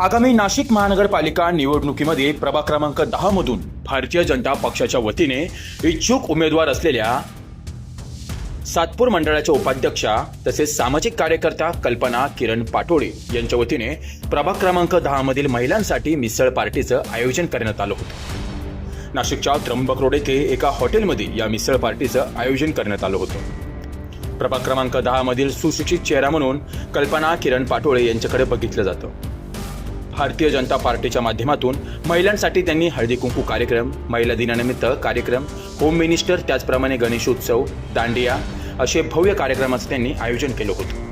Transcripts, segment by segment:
आगामी नाशिक महानगरपालिका निवडणुकीमध्ये प्रभाग क्रमांक दहा मधून भारतीय जनता पक्षाच्या वतीने इच्छुक उमेदवार असलेल्या सातपूर मंडळाच्या उपाध्यक्षा तसेच सामाजिक कार्यकर्त्या कल्पना किरण पाटोळे यांच्या वतीने प्रभाग क्रमांक दहा मधील महिलांसाठी मिसळ पार्टीचं आयोजन करण्यात आलं होतं. नाशिकच्या त्र्यंबक रोड येथे एका हॉटेलमध्ये या मिसळ पार्टीचं आयोजन करण्यात आलं होतं. प्रभाग क्रमांक दहा मधील सुशिक्षित चेहरा म्हणून कल्पना किरण पाटोळे यांच्याकडे बघितलं जातं. भारतीय जनता पार्टीच्या माध्यमातून महिलांसाठी त्यांनी हळदी कुंकू कार्यक्रम महिला दिनानिमित्त कार्यक्रम होम मिनिस्टर त्याचप्रमाणे गणेशोत्सव दांडिया असे भव्य कार्यक्रमाचं त्यांनी आयोजन केलं होतं.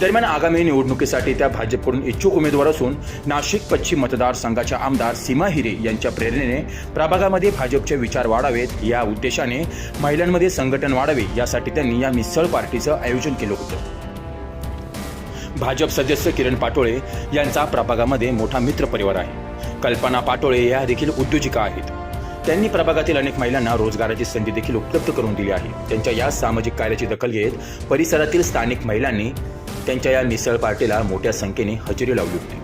दरम्यान आगामी निवडणुकीसाठी त्या भाजपकडून इच्छुक उमेदवार असून नाशिक पश्चिम मतदारसंघाच्या आमदार सीमा हिरे यांच्या प्रेरणेने प्रभागामध्ये भाजपचे विचार वाढावेत या उद्देशाने महिलांमध्ये संघटन वाढावे यासाठी त्यांनी या मिसळ पार्टीचं आयोजन केलं होतं. भाजप सदस्य किरण पाटोळे यांचा प्रभागामध्ये मोठा मित्र परिवार आहे. कल्पना पाटोळे या देखील उद्योजिका आहेत. त्यांनी प्रभागातील अनेक महिलांना रोजगाराची संधी देखील उपलब्ध करून दिली आहे. त्यांच्या या सामाजिक कार्याची दखल घेत परिसरातील स्थानिक महिलांनी त्यांच्या या मिसळ पार्टीला मोठ्या संख्येने हजेरी लावली होती.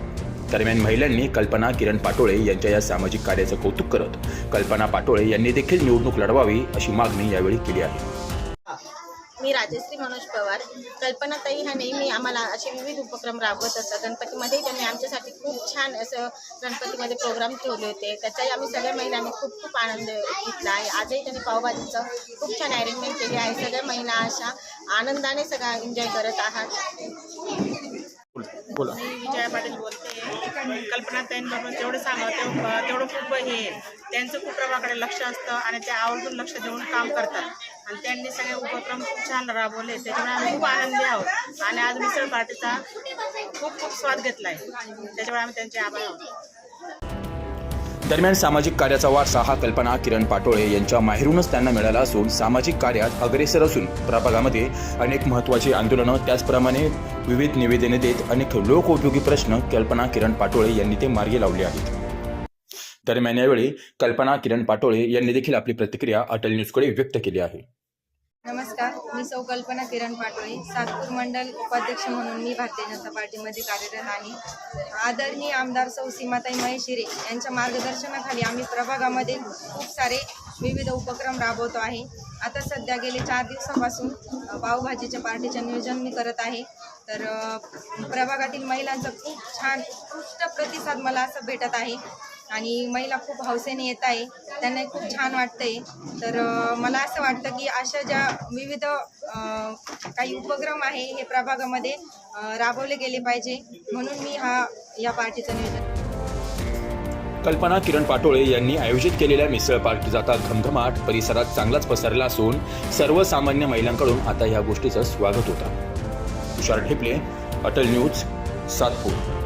दरम्यान महिलांनी कल्पना किरण पाटोळे यांच्या या सामाजिक कार्याचं कौतुक करत कल्पना पाटोळे यांनी देखील निवडणूक लढवावी अशी मागणी यावेळी केली आहे. मी राजश्री मनोज पवार. कल्पनाताई ह्या नेहमी आम्हाला असे विविध उपक्रम राबवत असतात. गणपतीमध्ये त्यांनी आमच्यासाठी खूप छान असं गणपतीमध्ये प्रोग्राम ठेवले होते. त्याचाही आम्ही सगळ्या महिलांनी खूप खूप आनंद घेतला आहे. आजही त्यांनी पावभाजीचं खूप छान अरेंजमेंट केली आहे. सगळ्या महिला अशा आनंदाने सगळा एन्जॉय करत आहात. बोला. मी विजया पाटील बोलते. कल्पना कल्पनाताईंबरोबर जेवढं सांगा तेवढं तेवढं खूप हे त्यांचं कुटुंबाकडे लक्ष असतं आणि ते आवर्जून लक्ष देऊन काम करतात. आणि त्यांनी सगळे उपक्रम खूप छान राबवले त्याच्यामुळे आम्ही खूप आनंदी आहोत. आणि आज मिसळ पार्टीचा खूप खूप स्वाद घेतला आहे त्याच्यामुळे आम्ही त्यांचे आभार आहोत दरम्यान सामाजिक कार्याचा वारसा हा कल्पना किरण पाटोळे यांच्या माहेरूनच त्यांना मिळाला असून सामाजिक कार्यात अग्रेसर असून प्रभागामध्ये अनेक महत्त्वाची आंदोलनं त्याचप्रमाणे विविध निवेदने देत अनेक लोकोपयोगी प्रश्न कल्पना किरण पाटोळे यांनी ते मार्गी लावले आहेत. दरम्यान यावेळी कल्पना किरण पाटोळे यांनी देखील आपली प्रतिक्रिया अटल न्यूजकडे व्यक्त केली आहे. नमस्कार मी सौ कल्पना किरण पाटोळे सातपूर मंडल उपाध्यक्ष म्हणून मी भारतीय जनता पार्टीमध्ये कार्यरत आहे आदरणीय आमदार सौ सीमाताई महेश हिरे यांच्या मार्गदर्शनाखाली आम्ही प्रभागामध्ये खूप सारे विविध उपक्रम राबवतो आहे. आता सध्या गेले चार दिवसापासून पावभाजीच्या पार्टीचे नियोजन मी करत आहे. तर प्रभागातील महिलांचा खूप छान उत्कृष्ट प्रतिसाद मला असं भेटत आहे. आणि महिला खूप हौसेने येत आहे. त्यांना खूप छान वाटतंय. तर मला असं वाटतं की अशा ज्या विविध काही उपक्रम आहे हे प्रभागामध्ये राबवले गेले पाहिजे. म्हणून मी हा या पार्टीचं नियोजन कल्पना किरण पाटोळे यांनी आयोजित केलेल्या मिसळ पार्टीचा आता घमघमाट परिसरात चांगलाच पसरला असून सर्वसामान्य महिलांकडून आता या गोष्टीचं स्वागत होतं. तुषार ढेपले अटल न्यूज सातपूर.